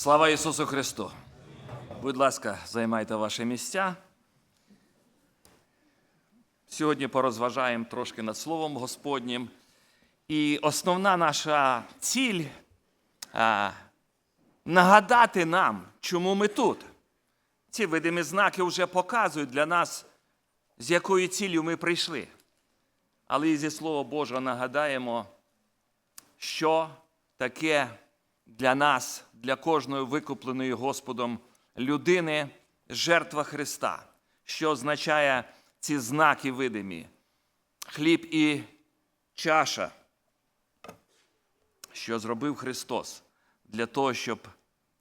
Слава Ісусу Христу! Будь ласка, займайте ваші місця. Сьогодні порозважаємо трошки над Словом Господнім. І основна наша ціль нагадати нам, чому ми тут. Ці видимі знаки вже показують для нас, з якою ціллю ми прийшли. Але і зі Слова Божого нагадаємо, що таке для нас, для кожної викупленої Господом людини жертва Христа, що означає ці знаки видимі, хліб і чаша, що зробив Христос для того, щоб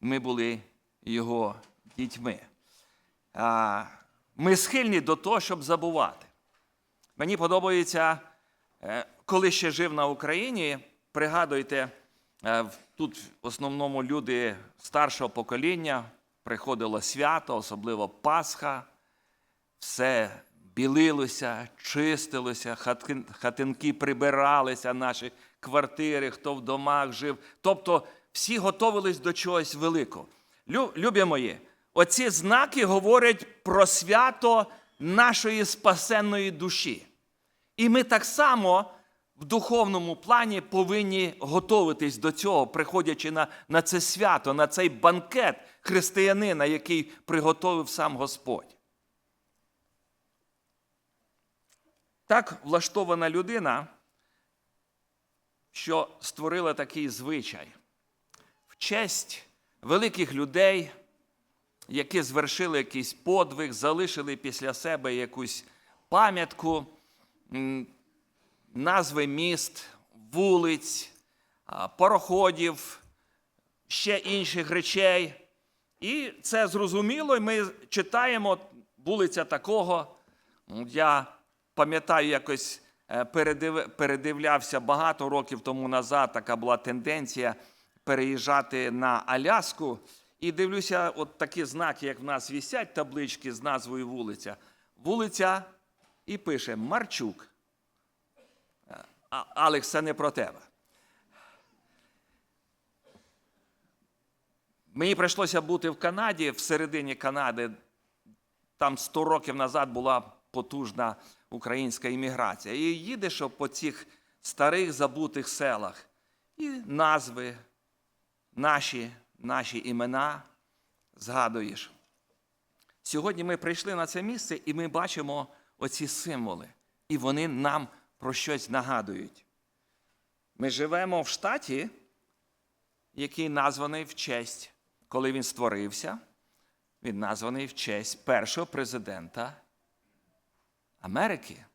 ми були Його дітьми. Ми схильні до того, щоб забувати. Мені подобається, е, коли ще жив на Україні, пригадуйте, тут в основному люди старшого покоління приходило свято, особливо Пасха, все білилося, чистилося, хатинки прибиралися, наші квартири, хто в домах жив. Тобто всі готовились до чогось великого. Любі мої, оці знаки говорять про свято нашої спасенної душі. І ми так само в духовному плані повинні готуватись до цього, приходячи на, на це свято, на цей банкет християнина, який приготовив сам Господь. Так влаштована людина, що створила такий звичай в честь великих людей, які звершили якийсь подвиг, залишили після себе якусь пам'ятку, назви міст, вулиць, пароходів, ще інших речей. І це зрозуміло, і ми читаємо вулиця такого. Я пам'ятаю, якось е, передив- передивлявся багато років тому назад, така була тенденція переїжджати на Аляску. І дивлюся, от такі знаки, як в нас вісять таблички з назвою вулиця. Вулиця і пише Марчук. А, Алекс, це не про тебе. Мені прийшлося бути в Канаді, в середині Канади. Там 100 років назад була потужна українська імміграція. І їдеш по цих старих забутих селах. І назви, наші, наші імена згадуєш. Сьогодні ми прийшли на це місце і ми бачимо оці символи. І вони нам про щось нагадують. Ми живемо в штаті, який названий в честь, коли він створився, він названий в честь першого президента Америки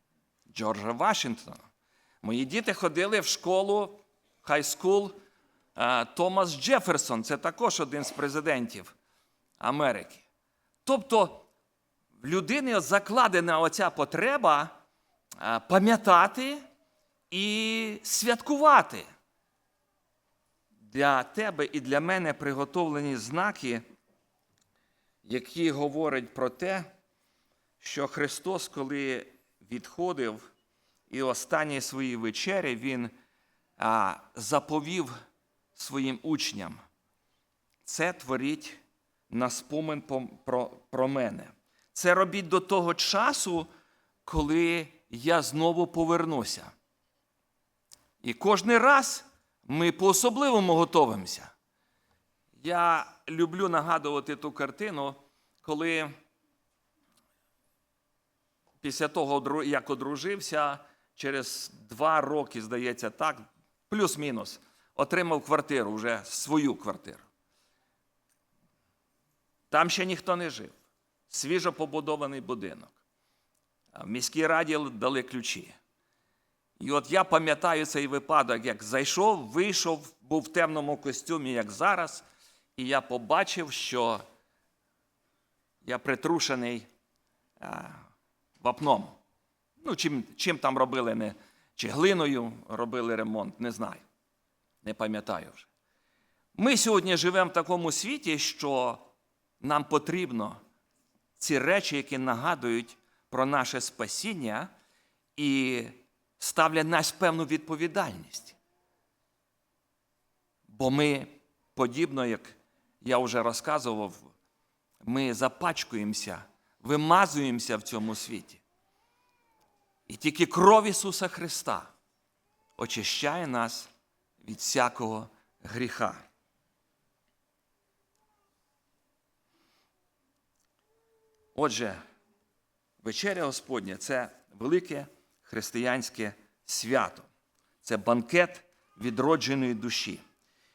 Джорджа Вашингтона. Мої діти ходили в школу хай-скул е, Томас Джеферсон. Це також один з президентів Америки. Тобто в людини закладена оця потреба пам'ятати і святкувати. Для тебе і для мене приготовлені знаки, які говорять про те, що Христос, коли відходив і останні свої вечері, Він а, заповів своїм учням. Це творіть на спомин про мене. Це робіть до того часу, коли я знову повернуся. І кожен раз ми по-особливому готовимося. Я люблю нагадувати ту картину, коли після того, як одружився, через два роки, здається, так, плюс-мінус, отримав квартиру, вже свою квартиру. Там ще ніхто не жив. Свіжо побудований будинок. В міській раді дали ключі. І от я пам'ятаю цей випадок, як зайшов, вийшов, був в темному костюмі, як зараз, і я побачив, що я притрушений вапном. Ну, чим, чим там робили, не, чи глиною робили ремонт, не знаю. Не пам'ятаю вже. Ми сьогодні живемо в такому світі, що нам потрібно ці речі, які нагадують про наше спасіння і ставлять нас певну відповідальність. Бо ми, подібно як я вже розказував, ми запачкуємося, вимазуємося в цьому світі. І тільки кров Ісуса Христа очищає нас від всякого гріха. Отже, вечеря Господня це велике християнське свято, це банкет відродженої душі.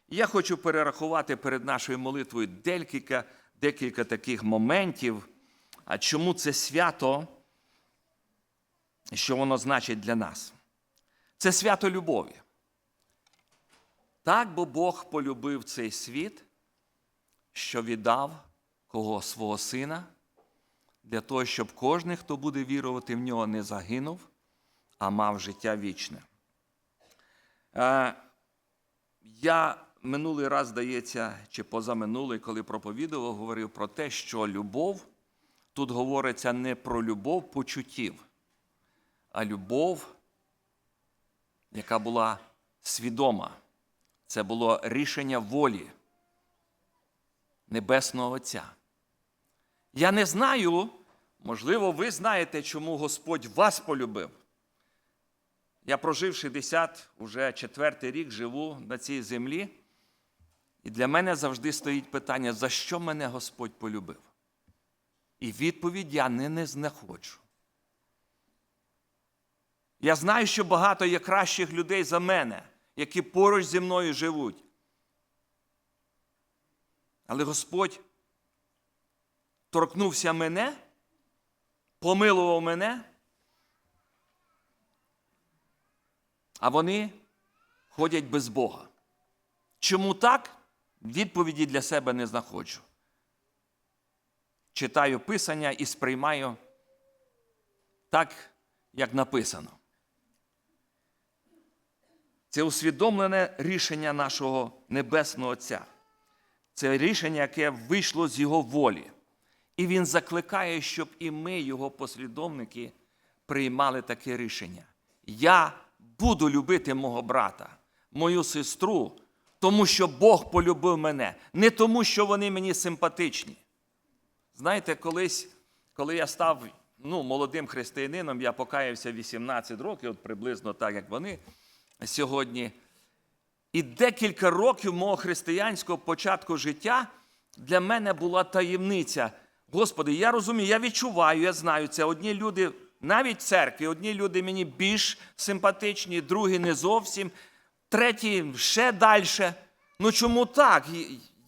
Я хочу перерахувати перед нашою молитвою декілька, декілька таких моментів, а чому це свято, що воно значить для нас. Це свято любові. Так бо Бог полюбив цей світ, що віддав кого свого сина, для того, щоб кожен, хто буде вірувати в нього, не загинув, а мав життя вічне. Е, Я минулий раз, здається, чи позаминулий, коли проповідував, говорив про те, що любов тут говориться не про любов почуттів, а любов, яка була свідома. Це було рішення волі Небесного Отця. Я не знаю, можливо, ви знаєте, чому Господь вас полюбив. Я прожив 60, уже четвертий рік живу на цій землі, і для мене завжди стоїть питання, за що мене Господь полюбив? І відповідь я не, не знаходжу. Я знаю, що багато є кращих людей за мене, які поруч зі мною живуть. Але Господь торкнувся мене, помилував мене, а вони ходять без Бога. Чому так? Відповіді для себе не знаходжу. Читаю Писання і сприймаю так, як написано. Це усвідомлене рішення нашого Небесного Отця. Це рішення, яке вийшло з Його волі. І Він закликає, щоб і ми, Його послідовники, приймали таке рішення. Я буду любити мого брата, мою сестру, тому що Бог полюбив мене, не тому, що вони мені симпатичні. Знаєте, колись, коли я став ну, молодим християнином, я покаявся 18 років, от приблизно так, як вони сьогодні. І декілька років мого християнського початку життя для мене була таємниця. Господи, я розумію, я відчуваю, я знаю це. Одні люди, навіть в церкві, одні люди мені більш симпатичні, другі не зовсім, треті ще далі. Ну чому так?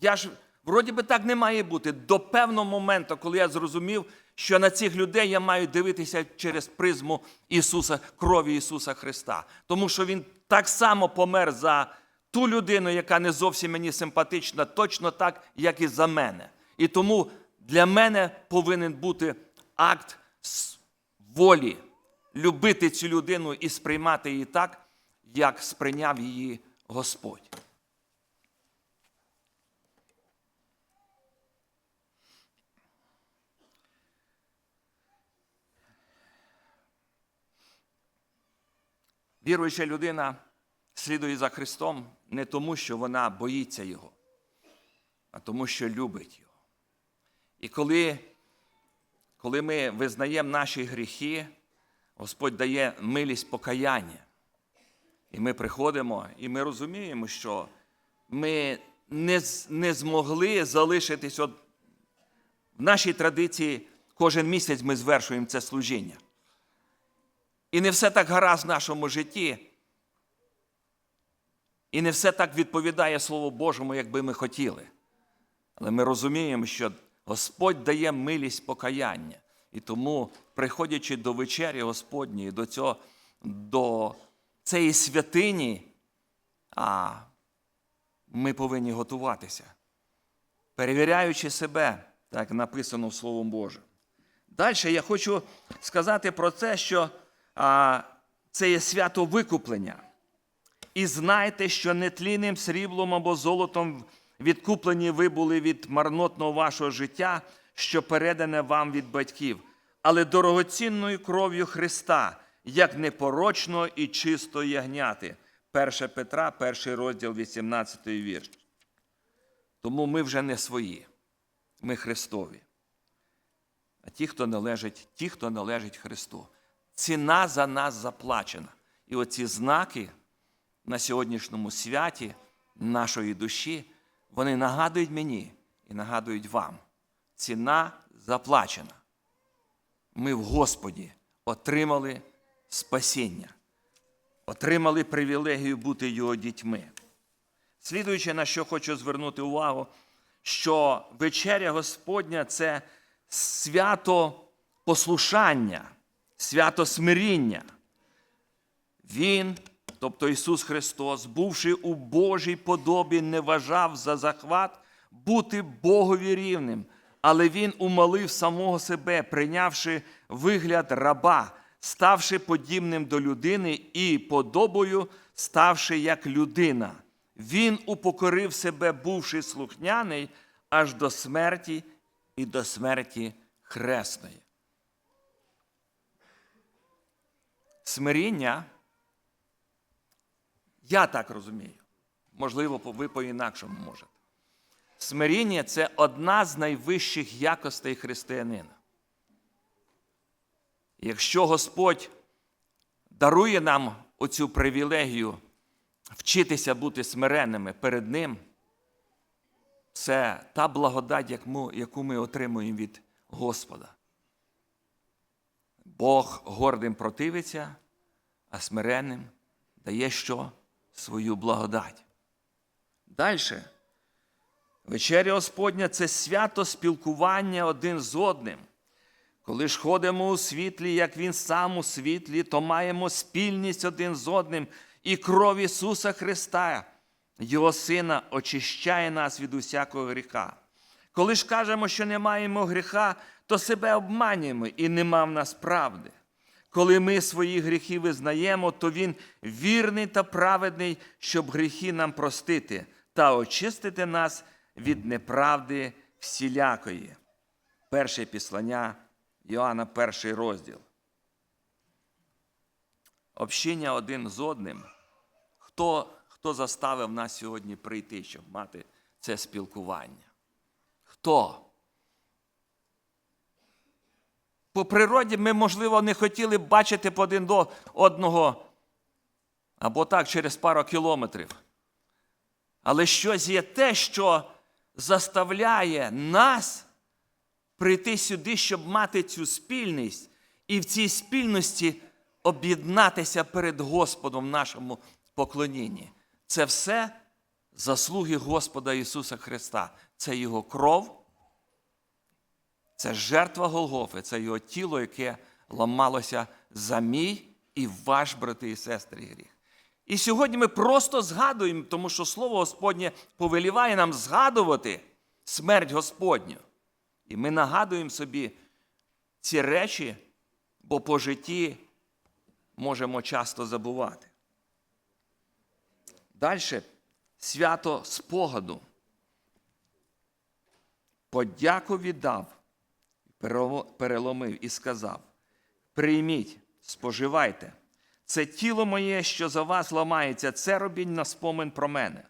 Я ж, вроді би, так не має бути. До певного моменту, коли я зрозумів, що на цих людей я маю дивитися через призму Ісуса, крові Ісуса Христа. Тому що Він так само помер за ту людину, яка не зовсім мені симпатична, точно так, як і за мене. І тому для мене повинен бути акт волі любити цю людину і сприймати її так, як сприйняв її Господь. Віруюча людина слідує за Христом не тому, що вона боїться Його, а тому, що любить Його. І коли, коли ми визнаємо наші гріхи, Господь дає милість покаяння. І ми приходимо, і ми розуміємо, що ми не, не змогли залишитись. От в нашій традиції кожен місяць ми звершуємо це служіння. І не все так гаразд в нашому житті. І не все так відповідає Слову Божому, як би ми хотіли. Але ми розуміємо, що Господь дає милість покаяння. І тому, приходячи до вечері Господньої, до цього, до цієї святині, а ми повинні готуватися, перевіряючи себе, так написано Словом Божим. Далі я хочу сказати про те, що а, це є свято викуплення. І знайте, що нетлінним сріблом або золотом відкуплені ви були від марнотного вашого життя, що передане вам від батьків, але дорогоцінною кров'ю Христа, як непорочно і чисто ягняти. 1 Петра, перший розділ, 18 вірш. Тому ми вже не свої, ми Христові. А ті, хто належить, ті, хто належить Христу. Ціна за нас заплачена. І оці знаки на сьогоднішньому святі нашої душі, вони нагадують мені і нагадують вам. Ціна заплачена. Ми в Господі отримали спасіння, отримали привілегію бути Його дітьми. Слідуючи, на що хочу звернути увагу, що вечеря Господня це свято послушання, свято смиріння. Він, тобто Ісус Христос, бувши у Божій подобі, не вважав за захват бути Богові рівним, але Він умолив самого себе, прийнявши вигляд раба, ставши подібним до людини і подобою, ставши як людина. Він упокорив себе, бувши слухняний, аж до смерті і до смерті хресної. Смиріння, я так розумію, можливо, ви по-інакшому можете. Смиріння це одна з найвищих якостей християнина. Якщо Господь дарує нам оцю привілегію вчитися бути смиренними перед Ним, це та благодать, яку ми отримуємо від Господа. Бог гордим противиться, а смиренним дає що? Свою благодать. Далі. Вечеря Господня це свято спілкування один з одним. Коли ж ходимо у світлі, як Він сам у світлі, то маємо спільність один з одним, і кров Ісуса Христа, Його Сина, очищає нас від усякого гріха. Коли ж кажемо, що не маємо гріха, то себе обманюємо і нема в нас правди. Коли ми свої гріхи визнаємо, то Він вірний та праведний, щоб гріхи нам простити та очистити нас від неправди всілякої. Перше післання Йоанна, перший розділ. Общення один з одним. Хто, хто заставив нас сьогодні прийти, щоб мати це спілкування? Хто? По природі ми, можливо, не хотіли б бачити один до одного або так через пару кілометрів. Але щось є те, що заставляє нас прийти сюди, щоб мати цю спільність, і в цій спільності об'єднатися перед Господом в нашому поклонінні. Це все заслуги Господа Ісуса Христа. Це Його кров. Це жертва Голгофи, це його тіло, яке ламалося за мій і ваш, брати і сестри, гріх. І сьогодні ми просто згадуємо, тому що Слово Господнє повеліває нам згадувати смерть Господню. І ми нагадуємо собі ці речі, бо по житті можемо часто забувати. Далі свято спогаду. Подяку віддав переломив і сказав: Прийміть, споживайте, це тіло моє, що за вас ламається, це робіть на спомин про мене.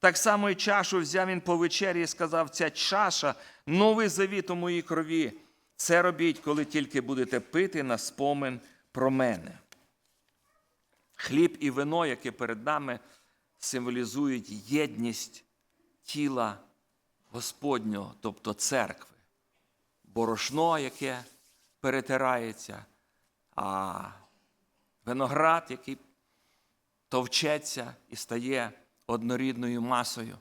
Так само і чашу взяв він по вечері і сказав: ця чаша, новий завіт у моїй крові. Це робіть, коли тільки будете пити на спомин про мене. Хліб і вино, яке перед нами символізують єдність тіла Господнього, тобто церкви борошно, яке перетирається, а виноград, який товчеться і стає однорідною масою.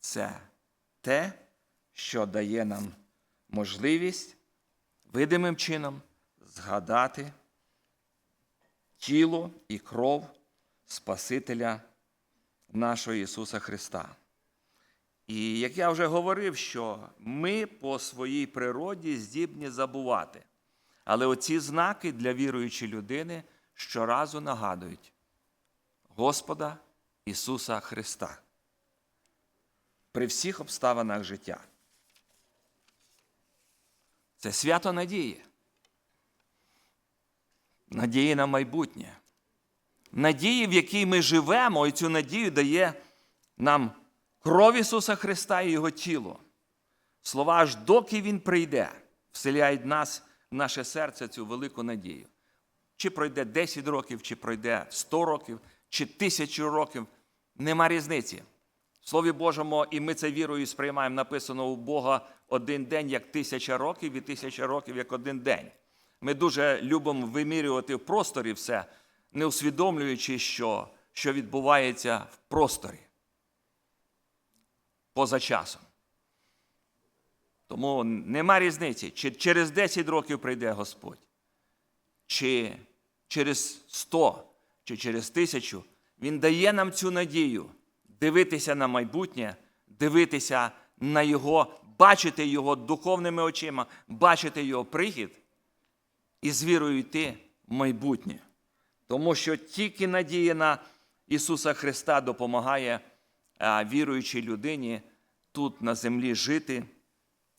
Це те, що дає нам можливість видимим чином згадати тіло і кров Спасителя нашого Ісуса Христа. І як я вже говорив, що ми по своїй природі здібні забувати. Але оці знаки для віруючої людини щоразу нагадують Господа Ісуса Христа при всіх обставинах життя. Це свято надії. Надії на майбутнє. Надії, в якій ми живемо, і цю надію дає нам Кров Ісуса Христа і Його тіло. Слова аж доки Він прийде, вселяють нас, в наше серце цю велику надію. Чи пройде 10 років, чи пройде 100 років, чи тисячу років, нема різниці. В Слові Божому, і ми це вірою сприймаємо, написано у Бога один день як тисяча років, і тисяча років як один день. Ми дуже любимо вимірювати в просторі все, не усвідомлюючи, що, що відбувається в просторі поза часом. Тому нема різниці, чи через 10 років прийде Господь, чи через 100, чи через тисячу. Він дає нам цю надію дивитися на майбутнє, дивитися на Його, бачити Його духовними очима, бачити Його прихід і з вірою йти в майбутнє. Тому що тільки надія на Ісуса Христа допомагає віруючій людині тут на землі жити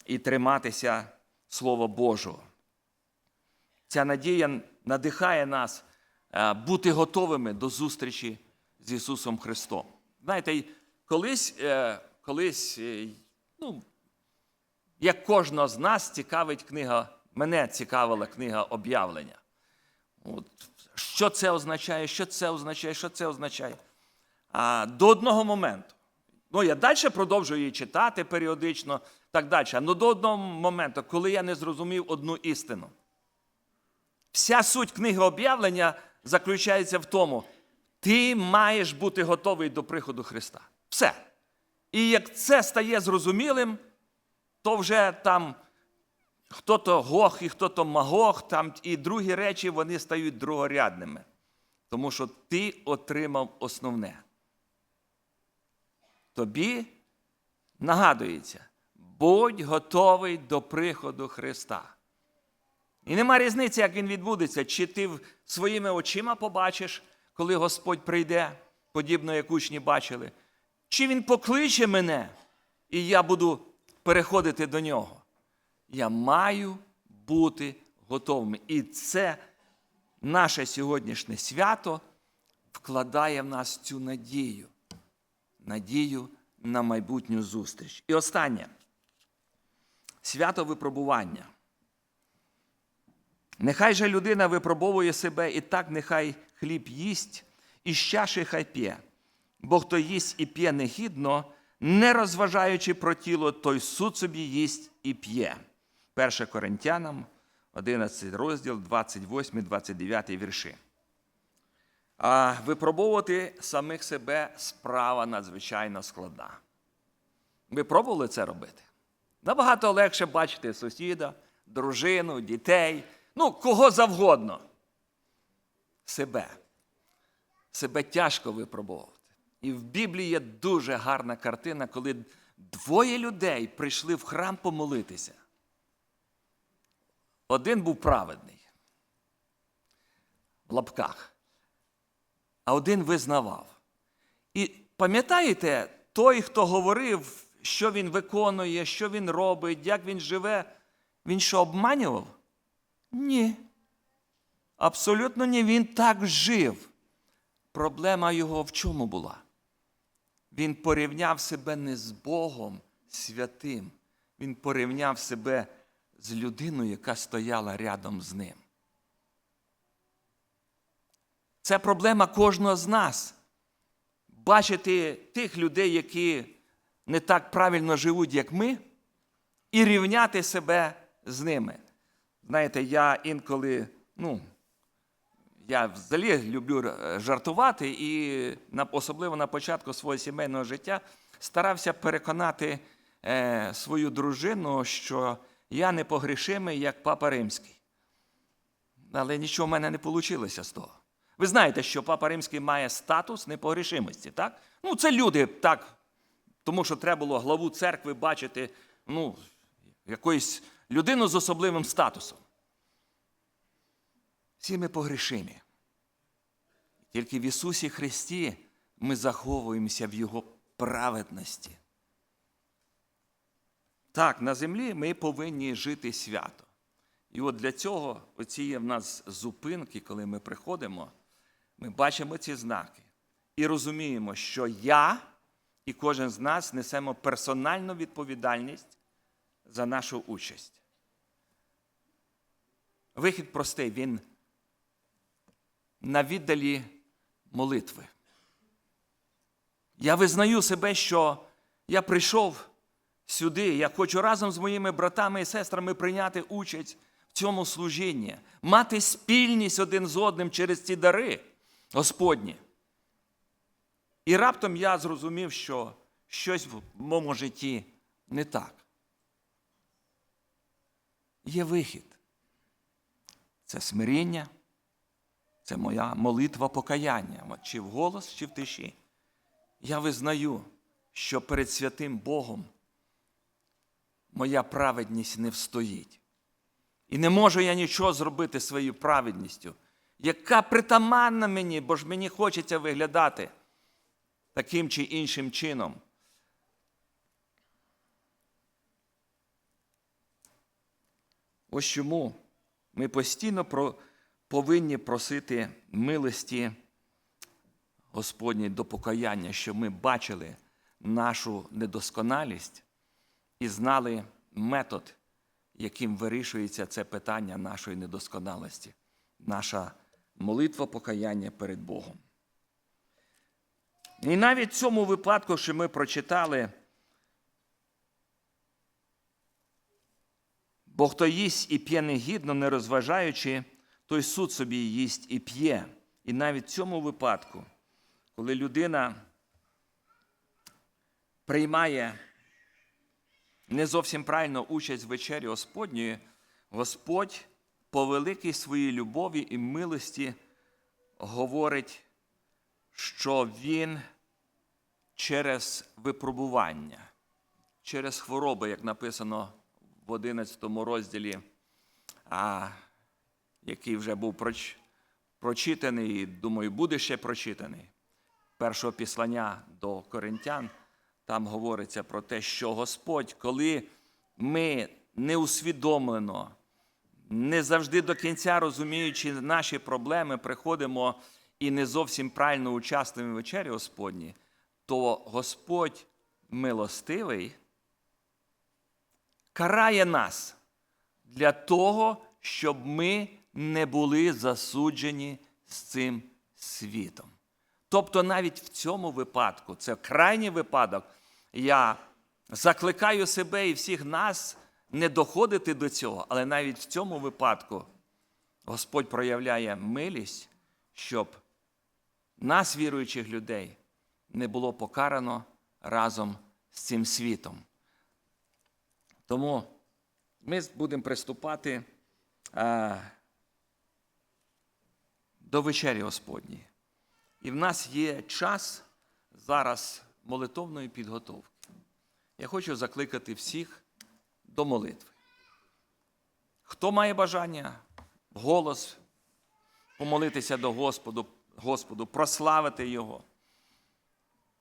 і триматися Слова Божого. Ця надія надихає нас бути готовими до зустрічі з Ісусом Христом. Знаєте, колись, е, колись е, ну, як кожного з нас цікавить книга, мене цікавила книга об'явлення. От, що це означає, що це означає, що це означає. А, до одного моменту. Ну, я далі продовжую її читати періодично, так далі. Але до одного моменту, коли я не зрозумів одну істину. Вся суть книги об'явлення заключається в тому, ти маєш бути готовий до приходу Христа. Все. І як це стає зрозумілим, то вже там хто-то Гог і хто-то Магог, там і другі речі вони стають другорядними. Тому що ти отримав основне. Тобі нагадується, будь готовий до приходу Христа. І нема різниці, як він відбудеться, чи ти своїми очима побачиш, коли Господь прийде, подібно як учні бачили, чи Він покличе мене, і я буду переходити до нього. Я маю бути готовим. І це наше сьогоднішнє свято вкладає в нас цю надію. Надію на майбутню зустріч. І останнє свято випробування. Нехай же людина випробовує себе, і так нехай хліб їсть, і з хай п'є. Бо хто їсть і п'є негідно, не розважаючи про тіло, той суд собі їсть і п'є. 1 Коринтянам, 11 розділ, 28, 29 вірші. А випробовувати самих себе справа надзвичайно складна. Ви пробували це робити? Набагато легше бачити сусіда, дружину, дітей, ну, кого завгодно. Себе. Себе тяжко випробовувати. І в Біблії є дуже гарна картина, коли двоє людей прийшли в храм помолитися. Один був праведний в лапках, а один визнавав. І пам'ятаєте, той, хто говорив, що він виконує, що він робить, як він живе, він що обманював? Ні. Абсолютно ні, він так жив. Проблема його в чому була? Він порівняв себе не з Богом святим, він порівняв себе з людиною, яка стояла рядом з ним. Це проблема кожного з нас. Бачити тих людей, які не так правильно живуть, як ми, і рівняти себе з ними. Знаєте, я інколи, ну, я взагалі люблю е, жартувати, і особливо на початку свого сімейного життя старався переконати е, свою дружину, що я непогрішимий, як папа римський. Але нічого в мене не вийшло з того. Ви знаєте, що папа римський має статус непогрішимості, так? Ну, це люди так, тому що треба було главу церкви бачити, ну, якоюсь людину з особливим статусом. Всі ми погрішимі. Тільки в Ісусі Христі ми заховуємося в Його праведності. Так, на землі ми повинні жити свято. І от для цього оці є в нас зупинки, коли ми приходимо, ми бачимо ці знаки і розуміємо, що я і кожен з нас несемо персональну відповідальність за нашу участь. Вихід простий, він на віддалі молитви. Я визнаю себе, що я прийшов сюди, я хочу разом з моїми братами і сестрами прийняти участь в цьому служінні, мати спільність один з одним через ці дари Господні. І раптом я зрозумів, що щось в моєму житті не так. Є вихід. Це смиріння, це моя молитва покаяння, чи в голос, чи в тиші. Я визнаю, що перед святим Богом моя праведність не встоїть. І не можу я нічого зробити своєю праведністю, яка притаманна мені, бо ж мені хочеться виглядати таким чи іншим чином. Ось чому ми постійно про, повинні просити милості Господній до покаяння, щоб ми бачили нашу недосконалість і знали метод, яким вирішується це питання нашої недосконалості, наша молитва покаяння перед Богом. І навіть в цьому випадку, що ми прочитали, бо хто їсть і п'є негідно, не розважаючи, той суд собі їсть і п'є. І навіть в цьому випадку, коли людина приймає не зовсім правильно участь в вечері Господньої, Господь по великій своїй любові і милості говорить, що Він через випробування, через хвороби, як написано в 11 розділі, а, який вже був проч- прочитаний, і, думаю, буде ще прочитаний, першого післання до коринтян, там говориться про те, що Господь, коли ми неусвідомлено, не завжди до кінця розуміючи наші проблеми, приходимо і не зовсім правильно в вечері Господні, то Господь милостивий карає нас для того, щоб ми не були засуджені з цим світом. Тобто навіть в цьому випадку, це крайній випадок, я закликаю себе і всіх нас не доходити до цього, але навіть в цьому випадку Господь проявляє милість, щоб нас, віруючих людей, не було покарано разом з цим світом. Тому ми будемо приступати а, до вечері Господньої. І в нас є час зараз молитовної підготовки. Я хочу закликати всіх до молитви. Хто має бажання голос помолитися до Господу, Господу, прославити Його,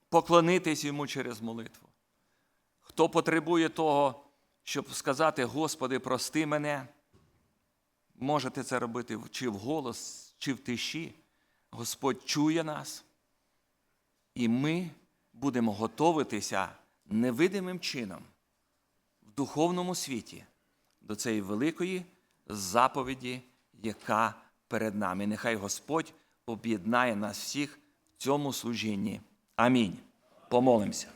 поклонитись йому через молитву. Хто потребує того, щоб сказати, Господи, прости мене, можете це робити чи в голос, чи в тиші. Господь чує нас, і ми будемо готуватися невидимим чином духовному світі до цієї великої заповіді, яка перед нами. Нехай Господь об'єднає нас всіх в цьому служінні. Амінь. Помолимося.